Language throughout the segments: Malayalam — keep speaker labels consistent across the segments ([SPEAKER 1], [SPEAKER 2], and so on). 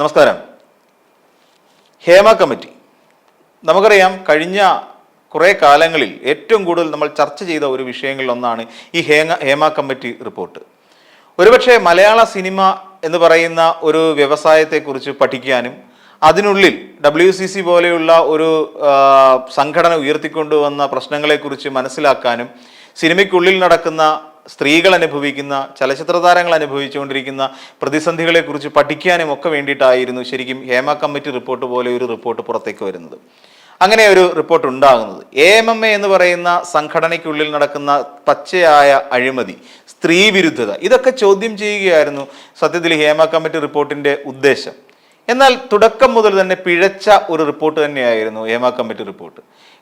[SPEAKER 1] നമസ്കാരം. ഹേമ കമ്മിറ്റി. നമുക്കറിയാം കഴിഞ്ഞ കുറേ കാലങ്ങളിൽ ഏറ്റവും കൂടുതൽ നമ്മൾ ചർച്ച ചെയ്ത ഒരു വിഷയങ്ങളിൽ ഒന്നാണ് ഈ ഹേമ ഹേമ കമ്മിറ്റി റിപ്പോർട്ട്. ഒരുപക്ഷെ മലയാള സിനിമ എന്ന് പറയുന്ന ഒരു വ്യവസായത്തെക്കുറിച്ച് പഠിക്കാനും അതിനുള്ളിൽ ഡബ്ല്യു സി സി പോലെയുള്ള ഒരു സംഘടന ഉയർത്തിക്കൊണ്ടുവന്ന പ്രശ്നങ്ങളെക്കുറിച്ച് മനസ്സിലാക്കാനും സിനിമയ്ക്കുള്ളിൽ നടക്കുന്ന സ്ത്രീകൾ അനുഭവിക്കുന്ന ചലച്ചിത്ര താരങ്ങൾ അനുഭവിച്ചുകൊണ്ടിരിക്കുന്ന പ്രതിസന്ധികളെക്കുറിച്ച് പഠിക്കാനും ഒക്കെ വേണ്ടിയിട്ടായിരുന്നു ശരിക്കും ഹേമ കമ്മിറ്റി റിപ്പോർട്ട് പോലെ ഒരു റിപ്പോർട്ട് പുറത്തേക്ക് വരുന്നത്. അങ്ങനെ ഒരു റിപ്പോർട്ട് ഉണ്ടാകുന്നത്. എ എം എം എ എന്ന് പറയുന്ന സംഘടനയ്ക്കുള്ളിൽ നടക്കുന്ന പച്ചയായ അഴിമതി സ്ത്രീ വിരുദ്ധത ഇതൊക്കെ ചോദ്യം ചെയ്യുകയായിരുന്നു സത്യത്തിൽ ഹേമ കമ്മിറ്റി റിപ്പോർട്ടിന്റെ ഉദ്ദേശം. എന്നാൽ തുടക്കം മുതൽ തന്നെ പിഴച്ച ഒരു റിപ്പോർട്ട് തന്നെയായിരുന്നു ഹേമ കമ്മിറ്റി റിപ്പോർട്ട്.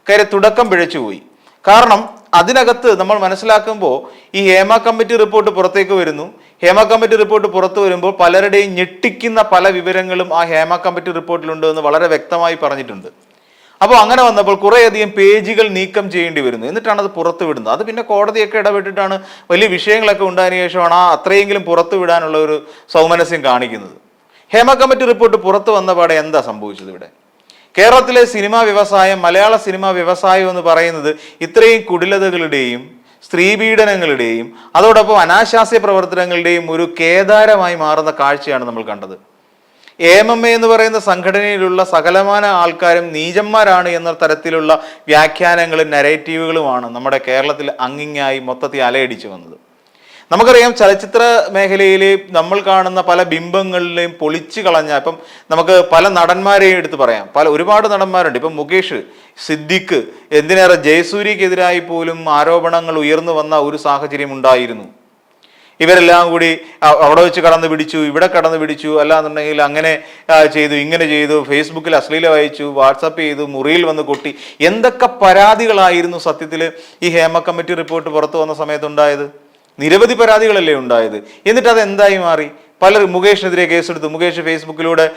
[SPEAKER 1] കാര്യം തുടക്കം പിഴച്ചുപോയി. കാരണം അതിനകത്ത് നമ്മൾ മനസ്സിലാക്കുമ്പോൾ ഈ ഹേമ കമ്മിറ്റി റിപ്പോർട്ട് പുറത്തേക്ക് വരുന്നു. ഹേമ കമ്മിറ്റി റിപ്പോർട്ട് പുറത്തു വരുമ്പോൾ പലരുടെയും ഞെട്ടിക്കുന്ന പല വിവരങ്ങളും ആ ഹേമ കമ്മിറ്റി റിപ്പോർട്ടിലുണ്ട് എന്ന് വളരെ വ്യക്തമായി പറഞ്ഞിട്ടുണ്ട്. അപ്പോൾ അങ്ങനെ വന്നപ്പോൾ കുറേയധികം പേജുകൾ നീക്കം ചെയ്യേണ്ടി വരുന്നു. എന്നിട്ടാണ് അത് പുറത്തു വിടുന്നത്. അത് പിന്നെ കോടതിയൊക്കെ ഇടപെട്ടിട്ടാണ് വലിയ വിഷയങ്ങളൊക്കെ ഉണ്ടായതിനു ശേഷമാണ് ആ അത്രയെങ്കിലും പുറത്തു വിടാനുള്ള ഒരു സൗമനസ്യം കാണിക്കുന്നത്. ഹേമ കമ്മിറ്റി റിപ്പോർട്ട് പുറത്തു വന്നപാടെ എന്താ സംഭവിച്ചത് ഇവിടെ? കേരളത്തിലെ സിനിമാ വ്യവസായം മലയാള സിനിമാ വ്യവസായം എന്ന് പറയുന്നത് ഇത്രയും കുടിലതകളുടെയും സ്ത്രീപീഡനങ്ങളുടെയും അതോടൊപ്പം അനാശാസ്യ പ്രവർത്തനങ്ങളുടെയും ഒരു കേദാരമായി മാറുന്ന കാഴ്ചയാണ് നമ്മൾ കണ്ടത്. എം എം എ എന്ന് പറയുന്ന സംഘടനയിലുള്ള സകലമാന ആൾക്കാരും നീചന്മാരാണ് എന്ന തരത്തിലുള്ള വ്യാഖ്യാനങ്ങളും നരേറ്റീവുകളുമാണ് നമ്മുടെ കേരളത്തിൽ അങ്ങിങ്ങായി മൊത്തത്തിൽ അലയടിച്ചു വന്നത്. നമുക്കറിയാം ചലച്ചിത്ര മേഖലയിൽ നമ്മൾ കാണുന്ന പല ബിംബങ്ങളിലെയും പൊളിച്ചു കളഞ്ഞ ഇപ്പം നമുക്ക് പല നടന്മാരെയും എടുത്ത് പറയാം. പല ഒരുപാട് നടന്മാരുണ്ട്. ഇപ്പം മുകേഷ് സിദ്ദിഖ് എന്തിനേറെ ജയസൂര്യക്കെതിരായി പോലും ആരോപണങ്ങൾ ഉയർന്നു വന്ന ഒരു സാഹചര്യം ഉണ്ടായിരുന്നു. ഇവരെല്ലാം കൂടി അവിടെ വെച്ച് കടന്നു പിടിച്ചു ഇവിടെ കടന്നു പിടിച്ചു അല്ലാന്നുണ്ടെങ്കിൽ അങ്ങനെ ചെയ്തു ഇങ്ങനെ ചെയ്തു ഫേസ്ബുക്കിൽ അശ്ലീലം അയച്ചു വാട്സപ്പ് ചെയ്തു മുറിയിൽ വന്ന് കൊട്ടി. എന്തൊക്കെ പരാതികളായിരുന്നു സത്യത്തിൽ ഈ ഹേമ കമ്മിറ്റി റിപ്പോർട്ട് പുറത്തു വന്ന സമയത്തുണ്ടായത് നിരവധി പരാതികളല്ലേ ഉണ്ടായത്? എന്നിട്ട് അത് എന്തായി മാറി? പലരും മുകേഷിനെതിരെ കേസെടുത്തു. മുകേഷ് ഫേസ്ബുക്കിലൂടെ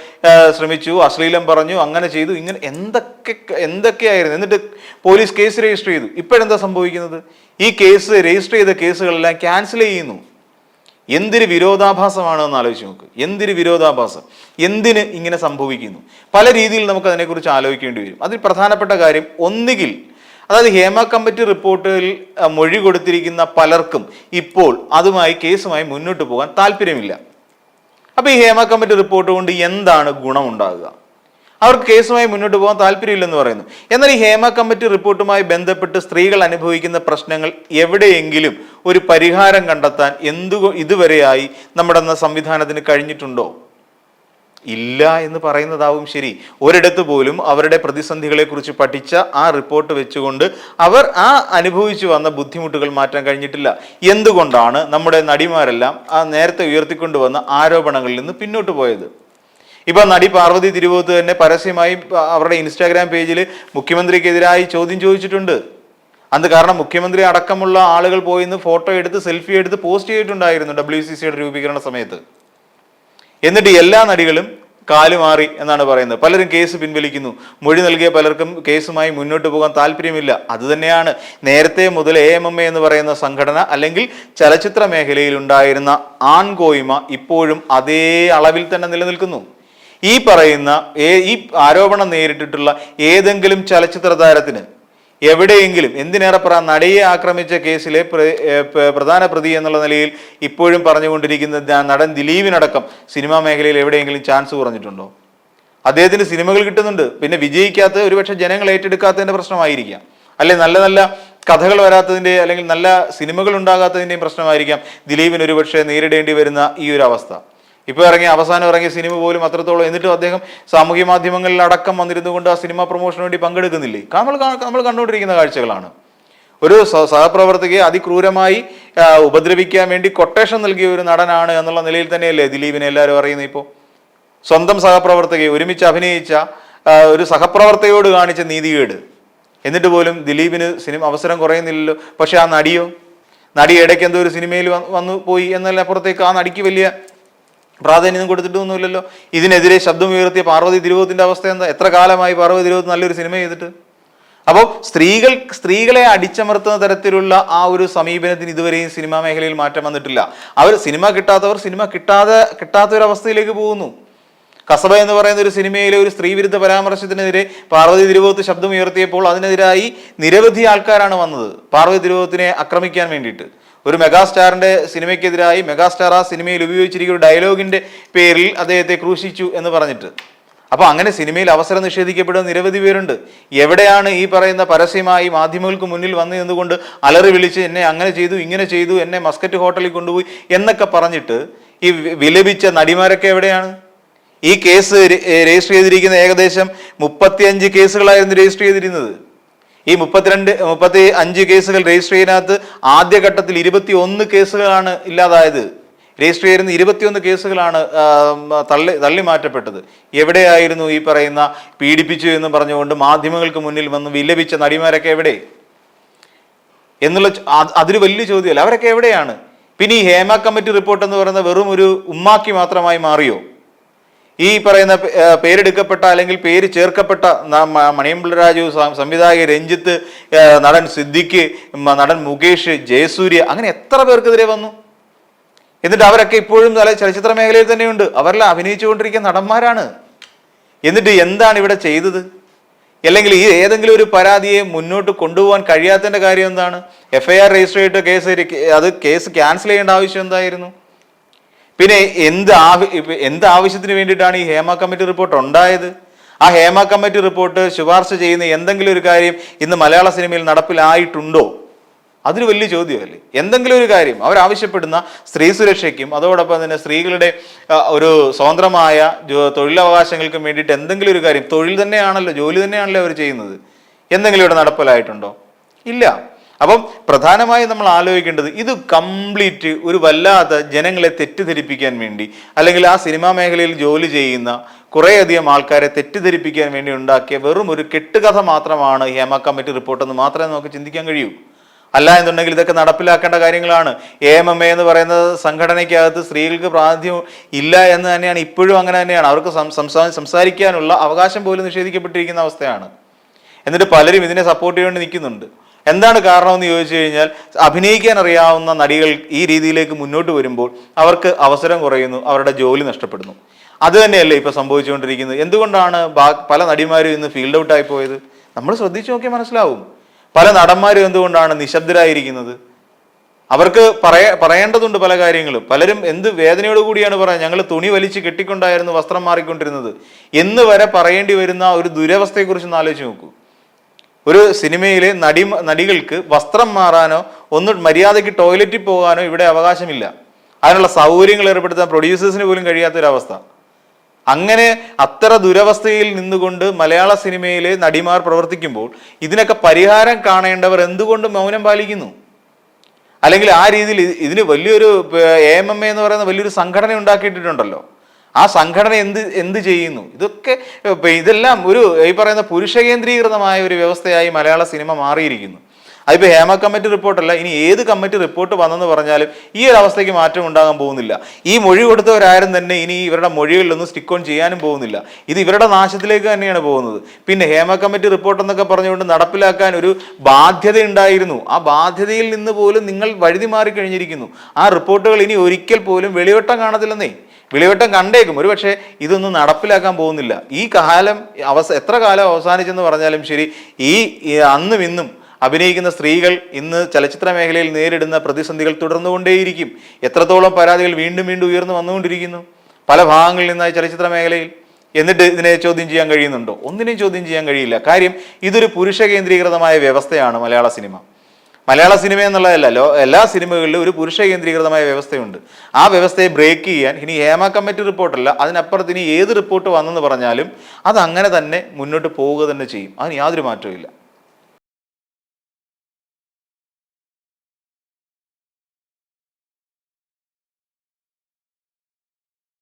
[SPEAKER 1] ശ്രമിച്ചു അശ്ലീലം പറഞ്ഞു അങ്ങനെ ചെയ്തു ഇങ്ങനെ എന്തൊക്കെ എന്തൊക്കെയായിരുന്നു? എന്നിട്ട് പോലീസ് കേസ് രജിസ്റ്റർ ചെയ്തു. ഇപ്പോഴെന്താ സംഭവിക്കുന്നത്? ഈ കേസ് രജിസ്റ്റർ ചെയ്ത കേസുകളെല്ലാം ക്യാൻസൽ ചെയ്യുന്നു. എന്തൊരു വിരോധാഭാസമാണ് എന്ന് ആലോചിച്ച് നോക്ക്. എന്തൊരു വിരോധാഭാസം? എന്തിന് ഇങ്ങനെ സംഭവിക്കുന്നു? പല രീതിയിൽ നമുക്ക് അതിനെക്കുറിച്ച് ആലോചിക്കേണ്ടി വരും. അതിൽ പ്രധാനപ്പെട്ട കാര്യം ഒന്നുകിൽ അതായത് ഹേമ കമ്മിറ്റി റിപ്പോർട്ടിൽ മൊഴി കൊടുത്തിരിക്കുന്ന പലർക്കും ഇപ്പോൾ അതുമായി കേസുമായി മുന്നോട്ട് പോകാൻ താല്പര്യമില്ല. അപ്പൊ ഈ ഹേമ കമ്മിറ്റി റിപ്പോർട്ട് കൊണ്ട് എന്താണ് ഗുണമുണ്ടാകുക? അവർക്ക് കേസുമായി മുന്നോട്ട് പോകാൻ താല്പര്യമില്ലെന്ന് പറയുന്നു. എന്നാൽ ഈ ഹേമ കമ്മിറ്റി റിപ്പോർട്ടുമായി ബന്ധപ്പെട്ട് സ്ത്രീകൾ അനുഭവിക്കുന്ന പ്രശ്നങ്ങൾ എവിടെയെങ്കിലും ഒരു പരിഹാരം കണ്ടെത്താൻ എന്തു ഇതുവരെയായി നമ്മുടെ സംവിധാനത്തിന് കഴിഞ്ഞിട്ടുണ്ടോ? ഇല്ല എന്ന് പറയുന്നതാവും ശരി. ഒരിടത്ത് പോലും അവരുടെ പ്രതിസന്ധികളെ കുറിച്ച് പഠിച്ച ആ റിപ്പോർട്ട് വെച്ചുകൊണ്ട് അവർ ആ അനുഭവിച്ചു വന്ന ബുദ്ധിമുട്ടുകൾ മാറ്റാൻ കഴിഞ്ഞിട്ടില്ല. എന്തുകൊണ്ടാണ് നമ്മുടെ നടിമാരെല്ലാം ആ നേരത്തെ ഉയർത്തിക്കൊണ്ടുവന്ന ആരോപണങ്ങളിൽ നിന്ന് പിന്നോട്ട് പോയത്? ഇപ്പൊ നടി പാർവതി തിരുവോത്ത് തന്നെ പരസ്യമായി അവരുടെ ഇൻസ്റ്റാഗ്രാം പേജിൽ മുഖ്യമന്ത്രിക്കെതിരായി ചോദ്യം ചോദിച്ചിട്ടുണ്ട്. അന്ന് കാരണം മുഖ്യമന്ത്രി അടക്കമുള്ള ആളുകൾ പോയിന്ന് ഫോട്ടോ എടുത്ത് സെൽഫി എടുത്ത് പോസ്റ്റ് ചെയ്തിട്ടുണ്ടായിരുന്നു ഡബ്ല്യു സി സിയുടെ രൂപീകരണ സമയത്ത്. എന്നിട്ട് എല്ലാ നടികളും കാലുമാറി എന്നാണ് പറയുന്നത്. പലരും കേസ് പിൻവലിക്കുന്നു. മൊഴി നൽകിയ പലർക്കും കേസുമായി മുന്നോട്ട് പോകാൻ താല്പര്യമില്ല. അതുതന്നെയാണ് നേരത്തെ മുതൽ എ എം എം എ എന്ന് പറയുന്ന സംഘടന അല്ലെങ്കിൽ ചലച്ചിത്ര മേഖലയിൽ ഉണ്ടായിരുന്ന ആൺകോയ്മ ഇപ്പോഴും അതേ അളവിൽ തന്നെ നിലനിൽക്കുന്നു. ഈ പറയുന്ന ഈ ആരോപണം നേരിട്ടിട്ടുള്ള ഏതെങ്കിലും ചലച്ചിത്ര താരത്തിന് എവിടെയെങ്കിലും എന്തിനേറെ പറ നടിയെ ആക്രമിച്ച കേസിലെ പ്ര- പ്രധാന പ്രതി എന്നുള്ള നിലയിൽ ഇപ്പോഴും പറഞ്ഞുകൊണ്ടിരിക്കുന്ന നടൻ ദിലീപിനടക്കം സിനിമാ മേഖലയിൽ എവിടെയെങ്കിലും ചാൻസ് കുറഞ്ഞിട്ടുണ്ടോ? അദ്ദേഹത്തിന് സിനിമകൾ കിട്ടുന്നുണ്ട്. പിന്നെ വിജയിക്കാത്ത ഒരുപക്ഷെ ജനങ്ങൾ ഏറ്റെടുക്കാത്തതിന്റെ പ്രശ്നമായിരിക്കാം. അല്ലെ നല്ല നല്ല കഥകൾ വരാത്തതിന്റെ അല്ലെങ്കിൽ നല്ല സിനിമകൾ ഉണ്ടാകാത്തതിന്റെയും പ്രശ്നമായിരിക്കാം ദിലീപിന് ഒരുപക്ഷെ നേരിടേണ്ടി വരുന്ന ഈ ഒരു അവസ്ഥ. ഇപ്പോൾ ഇറങ്ങിയ അവസാനം ഇറങ്ങിയ സിനിമ പോലും അത്രത്തോളം എന്നിട്ടും അദ്ദേഹം സാമൂഹ്യ മാധ്യമങ്ങളിൽ അടക്കം വന്നിരുന്നു കൊണ്ട് ആ സിനിമ പ്രൊമോഷന് വേണ്ടി പങ്കെടുക്കുന്നില്ലേ? നമ്മൾ നമ്മൾ കണ്ടുകൊണ്ടിരിക്കുന്ന കാഴ്ചകളാണ്. ഒരു സഹപ്രവർത്തകയെ അതിക്രൂരമായി ഉപദ്രവിക്കാൻ വേണ്ടി കൊട്ടേഷൻ നൽകിയ ഒരു നടനാണ് എന്നുള്ള നിലയിൽ തന്നെയല്ലേ ദിലീപിനെ എല്ലാവരും അറിയുന്നത് ഇപ്പോൾ സ്വന്തം സഹപ്രവർത്തകയെ ഒരുമിച്ച് അഭിനയിച്ച ഒരു സഹപ്രവർത്തകയോട് കാണിച്ച നീതികേട്. എന്നിട്ട് പോലും ദിലീപിന് സിനിമ അവസരം കുറയുന്നില്ലല്ലോ. പക്ഷെ ആ നടിയോ? നടി ഇടയ്ക്ക് എന്തോ ഒരു സിനിമയിൽ വന്നു പോയി എന്നല്ല അപ്പുറത്തേക്ക് ആ നടിക്ക് വലിയ പ്രാധാന്യം കൊടുത്തിട്ടൊന്നുമില്ലല്ലോ. ഇതിനെതിരെ ശബ്ദമുയർത്തിയ പാർവതി തിരുവോത്തിന്റെ അവസ്ഥ എന്താ? എത്ര കാലമായി പാർവതി തിരുവോത്ത് നല്ലൊരു സിനിമ ചെയ്തിട്ട്? അപ്പോൾ സ്ത്രീകൾ സ്ത്രീകളെ അടിച്ചമർത്തുന്ന തരത്തിലുള്ള ആ ഒരു സമീപനത്തിന് ഇതുവരെയും സിനിമാ മേഖലയിൽ മാറ്റം വന്നിട്ടില്ല. അവർ സിനിമ കിട്ടാത്തവർ സിനിമ കിട്ടാതെ കിട്ടാത്ത ഒരു അവസ്ഥയിലേക്ക് പോകുന്നു. കസബ എന്ന് പറയുന്ന ഒരു സിനിമയിലെ ഒരു സ്ത്രീ വിരുദ്ധ പരാമർശത്തിനെതിരെ പാർവതി തിരുവോത്ത് ശബ്ദമുയർത്തിയപ്പോൾ അതിനെതിരായി നിരവധി ആൾക്കാരാണ് വന്നത്. പാർവതി തിരുവോത്തിനെ ആക്രമിക്കാൻ വേണ്ടിയിട്ട്. ഒരു മെഗാസ്റ്റാറിന്റെ സിനിമയ്ക്കെതിരായി മെഗാസ്റ്റാർ ആ സിനിമയിൽ ഉപയോഗിച്ചിരിക്കുന്ന ഒരു ഡയലോഗിന്റെ പേരിൽ അദ്ദേഹത്തെ ക്രൂശിച്ചു എന്ന് പറഞ്ഞിട്ട്. അപ്പോൾ അങ്ങനെ സിനിമയിൽ അവസരം നിഷേധിക്കപ്പെടുന്ന നിരവധി പേരുണ്ട്. എവിടെയാണ് ഈ പറയുന്ന പരസ്യമായി മാധ്യമങ്ങൾക്ക് മുന്നിൽ വന്നു നിന്നുകൊണ്ട് അലറി വിളിച്ച് എന്നെ അങ്ങനെ ചെയ്തു ഇങ്ങനെ ചെയ്തു എന്നെ മസ്കറ്റ് ഹോട്ടലിൽ കൊണ്ടുപോയി എന്നൊക്കെ പറഞ്ഞിട്ട് ഈ വിലപിച്ച നടിമാരൊക്കെ എവിടെയാണ്? ഈ കേസ് രജിസ്റ്റർ ചെയ്തിരിക്കുന്ന ഏകദേശം മുപ്പത്തിയഞ്ച് കേസുകളായിരുന്നു രജിസ്റ്റർ ചെയ്തിരുന്നത്. ഈ മുപ്പത്തിരണ്ട് മുപ്പത്തി അഞ്ച് കേസുകൾ രജിസ്റ്റർ ചെയ്യുന്നതിനകത്ത് ആദ്യഘട്ടത്തിൽ ഇരുപത്തി ഒന്ന് കേസുകളാണ് ഇല്ലാതായത്. രജിസ്റ്റർ ചെയ്യുന്ന ഇരുപത്തിയൊന്ന് കേസുകളാണ് തള്ളി തള്ളി മാറ്റപ്പെട്ടത്. എവിടെയായിരുന്നു ഈ പറയുന്ന പീഡിപ്പിച്ചു എന്ന് പറഞ്ഞുകൊണ്ട് മാധ്യമങ്ങൾക്ക് മുന്നിൽ വന്ന് വിലപിച്ച നടിമാരൊക്കെ എവിടെ? എന്നുള്ള അതൊരു വലിയ ചോദ്യമല്ല. അവരൊക്കെ എവിടെയാണ്? പിന്നെ ഈ ഹേമ കമ്മിറ്റി റിപ്പോർട്ട് എന്ന് പറയുന്ന വെറും ഒരു ഉമ്മാക്കി മാത്രമായി മാറിയോ? ഈ പറയുന്ന പേരെടുക്കപ്പെട്ട അല്ലെങ്കിൽ പേര് ചേർക്കപ്പെട്ട ന- മ- മണിയമ്പിള്ള രാജു സംവിധായക രഞ്ജിത്ത് നടൻ സിദ്ദിഖ് നടൻ മുകേഷ് ജയസൂര്യ അങ്ങനെ എത്ര പേർക്കെതിരെ വന്നു? എന്നിട്ട് അവരൊക്കെ ഇപ്പോഴും നല്ല ചലച്ചിത്ര മേഖലയിൽ തന്നെയുണ്ട്. അവരെല്ലാം അഭിനയിച്ചുകൊണ്ടിരിക്കുന്ന നടന്മാരാണ്. എന്നിട്ട് എന്താണ് ഇവിടെ ചെയ്തത്? അല്ലെങ്കിൽ ഈ ഏതെങ്കിലും ഒരു പരാതിയെ മുന്നോട്ട് കൊണ്ടുപോകാൻ കഴിയാത്തതിന്റെ കാര്യം എന്താണ്? എഫ് ഐ ആർ രജിസ്റ്റർ ചെയ്തിട്ട് കേസ് അത് കേസ് ക്യാൻസൽ ചെയ്യേണ്ട ആവശ്യം എന്തായിരുന്നു? പിന്നെ എന്ത് എന്ത് ആവശ്യത്തിന് വേണ്ടിയിട്ടാണ് ഈ ഹേമ കമ്മിറ്റി റിപ്പോർട്ട് ഉണ്ടായത്? ആ ഹേമ കമ്മിറ്റി റിപ്പോർട്ട് ശുപാർശ ചെയ്യുന്ന എന്തെങ്കിലും ഒരു കാര്യം ഇന്ന് മലയാള സിനിമയിൽ നടപ്പിലായിട്ടുണ്ടോ? അതൊരു വലിയ ചോദ്യമല്ലേ? എന്തെങ്കിലും ഒരു കാര്യം അവരാവശ്യപ്പെടുന്ന സ്ത്രീ സുരക്ഷയ്ക്കും അതോടൊപ്പം തന്നെ സ്ത്രീകളുടെ ഒരു സ്വതന്ത്രമായ തൊഴിലവകാശങ്ങൾക്കും വേണ്ടിയിട്ട് എന്തെങ്കിലും ഒരു കാര്യം തൊഴിൽ തന്നെയാണല്ലോ ജോലി തന്നെയാണല്ലോ അവർ ചെയ്യുന്നത്. എന്തെങ്കിലും ഇവിടെ നടപ്പിലായിട്ടുണ്ടോ? ഇല്ല. അപ്പം പ്രധാനമായും നമ്മൾ ആലോചിക്കേണ്ടത് ഇത് കംപ്ലീറ്റ് ഒരു വല്ലാത്ത ജനങ്ങളെ തെറ്റിദ്ധരിപ്പിക്കാൻ വേണ്ടി അല്ലെങ്കിൽ ആ സിനിമാ മേഖലയിൽ ജോലി ചെയ്യുന്ന കുറേയധികം ആൾക്കാരെ തെറ്റിദ്ധരിപ്പിക്കാൻ വേണ്ടി ഉണ്ടാക്കിയ വെറും ഒരു കെട്ടുകഥ മാത്രമാണ് ഹേമ കമ്മിറ്റി റിപ്പോർട്ട് എന്ന് മാത്രമേ നമുക്ക് ചിന്തിക്കാൻ കഴിയൂ. അല്ല എന്നുണ്ടെങ്കിൽ ഇതൊക്കെ നടപ്പിലാക്കേണ്ട കാര്യങ്ങളാണ്. എ എം എം എ എന്ന് പറയുന്ന സംഘടനയ്ക്കകത്ത് സ്ത്രീകൾക്ക് പ്രാതിനിധ്യം ഇല്ല എന്ന് തന്നെയാണ് ഇപ്പോഴും അങ്ങനെ തന്നെയാണ്. അവർക്ക് സംസാരിക്കാനുള്ള അവകാശം പോലും നിഷേധിക്കപ്പെട്ടിരിക്കുന്ന അവസ്ഥയാണ്. എന്നിട്ട് പലരും ഇതിനെ സപ്പോർട്ട് ചെയ്യേണ്ടി നിൽക്കുന്നുണ്ട്. എന്താണ് കാരണമെന്ന് ചോദിച്ചു കഴിഞ്ഞാൽ അഭിനയിക്കാൻ അറിയാവുന്ന നടികൾ ഈ രീതിയിലേക്ക് മുന്നോട്ട് വരുമ്പോൾ അവർക്ക് അവസരം കുറയുന്നു അവരുടെ ജോലി നഷ്ടപ്പെടുന്നു. അത് തന്നെയല്ലേ ഇപ്പൊ സംഭവിച്ചുകൊണ്ടിരിക്കുന്നത്. എന്തുകൊണ്ടാണ് പല നടിമാരും ഇന്ന് ഫീൽഡ് ഔട്ട് ആയി പോയത്? നമ്മൾ ശ്രദ്ധിച്ചു നോക്കിയാൽ മനസ്സിലാവും. പല നടന്മാരും എന്തുകൊണ്ടാണ് നിശബ്ദരായിരിക്കുന്നത്? അവർക്ക് പറയ പറയേണ്ടതുണ്ട് പല കാര്യങ്ങളും. പലരും എന്ത് വേദനയോട് കൂടിയാണ് പറയുന്നത് ഞങ്ങൾ തുണി വലിച്ച് കെട്ടിക്കൊണ്ടായിരുന്നു വസ്ത്രം മാറിക്കൊണ്ടിരുന്നത്. എന്ന് വരെ പറയേണ്ടി വരുന്ന ഒരു ദുരവസ്ഥയെക്കുറിച്ച് ഒന്ന് ആലോചിച്ച് നോക്കൂ. ഒരു സിനിമയിലെ നടി നടികൾക്ക് വസ്ത്രം മാറാനോ ഒന്ന് മര്യാദയ്ക്ക് ടോയ്ലറ്റിൽ പോകാനോ ഇവിടെ അവകാശമില്ല. അതിനുള്ള സൗകര്യങ്ങൾ ഏർപ്പെടുത്താൻ പ്രൊഡ്യൂസേഴ്സിന് പോലും കഴിയാത്തൊരവസ്ഥ. അങ്ങനെ അത്ര ദുരവസ്ഥയിൽ നിന്നുകൊണ്ട് മലയാള സിനിമയിലെ നടിമാർ പ്രവർത്തിക്കുമ്പോൾ ഇതിനൊക്കെ പരിഹാരം കാണേണ്ടവർ എന്തുകൊണ്ട് മൗനം പാലിക്കുന്നു? അല്ലെങ്കിൽ ആ രീതിയിൽ ഇത് ഇതിന് വലിയൊരു എ എം എം എ എന്ന് പറയുന്ന വലിയൊരു സംഘടന ഉണ്ടാക്കിയിട്ടുണ്ടല്ലോ ആ സംഘടന എന്ത് എന്ത് ചെയ്യുന്നു? ഇതൊക്കെ ഇതെല്ലാം ഒരു ഈ പറയുന്ന പുരുഷ കേന്ദ്രീകൃതമായ ഒരു വ്യവസ്ഥയായി മലയാള സിനിമ മാറിയിരിക്കുന്നു. അതിപ്പോൾ ഹേമ കമ്മിറ്റി റിപ്പോർട്ടല്ല ഇനി ഏത് കമ്മിറ്റി റിപ്പോർട്ട് വന്നെന്ന് പറഞ്ഞാലും ഈ ഒരു അവസ്ഥയ്ക്ക് മാറ്റം ഉണ്ടാകാൻ പോകുന്നില്ല. ഈ മൊഴി കൊടുത്തവരാരും തന്നെ ഇനി ഇവരുടെ മൊഴികളിലൊന്നും സ്റ്റിക്ക് ഓൺ ചെയ്യാനും പോകുന്നില്ല. ഇത് ഇവരുടെ നാശത്തിലേക്ക് തന്നെയാണ് പോകുന്നത്. പിന്നെ ഹേമ കമ്മിറ്റി റിപ്പോർട്ട് എന്നൊക്കെ പറഞ്ഞുകൊണ്ട് നടപ്പിലാക്കാൻ ഒരു ബാധ്യത ഉണ്ടായിരുന്നു. ആ ബാധ്യതയിൽ നിന്ന് പോലും നിങ്ങൾ വഴുതി മാറി കഴിഞ്ഞിരിക്കുന്നു ആ റിപ്പോർട്ടുകൾ ഇനി ഒരിക്കൽ പോലും വെളിവട്ടം കാണത്തില്ലെന്നേ. വിളിവട്ടം കണ്ടേക്കും. ഒരു പക്ഷേ ഇതൊന്നും നടപ്പിലാക്കാൻ പോകുന്നില്ല. ഈ കാലം അവസ എത്ര കാലം അവസാനിച്ചെന്ന് പറഞ്ഞാലും ശരി ഈ അന്നും ഇന്നും അഭിനയിക്കുന്ന സ്ത്രീകൾ ഇന്ന് ചലച്ചിത്ര മേഖലയിൽ നേരിടുന്ന പ്രതിസന്ധികൾ തുടർന്നുകൊണ്ടേയിരിക്കും. എത്രത്തോളം പരാതികൾ വീണ്ടും വീണ്ടും ഉയർന്നു വന്നുകൊണ്ടിരിക്കുന്നു. പല ഭാഗങ്ങളിൽ നിന്നായി ചലച്ചിത്ര മേഖലയിൽ. എന്നിട്ട് ഇതിനെ ചോദ്യം ചെയ്യാൻ കഴിയുന്നുണ്ടോ? ഒന്നിനെയും ചോദ്യം ചെയ്യാൻ കഴിയില്ല. കാര്യം ഇതൊരു പുരുഷ കേന്ദ്രീകൃതമായ വ്യവസ്ഥയാണ് മലയാള സിനിമ. മലയാള സിനിമ എന്നുള്ളതല്ലോ എല്ലാ സിനിമകളിലും ഒരു പുരുഷ കേന്ദ്രീകൃതമായ വ്യവസ്ഥയുണ്ട്. ആ വ്യവസ്ഥയെ ബ്രേക്ക് ചെയ്യാൻ ഇനി ഹേമ കമ്മിറ്റി റിപ്പോർട്ടല്ല അതിനപ്പുറത്ത് ഇനി ഏത് റിപ്പോർട്ട് വന്നെന്ന് പറഞ്ഞാലും അത് അങ്ങനെ തന്നെ മുന്നോട്ട് പോവുക തന്നെ ചെയ്യും. അതിന് യാതൊരു മാറ്റവും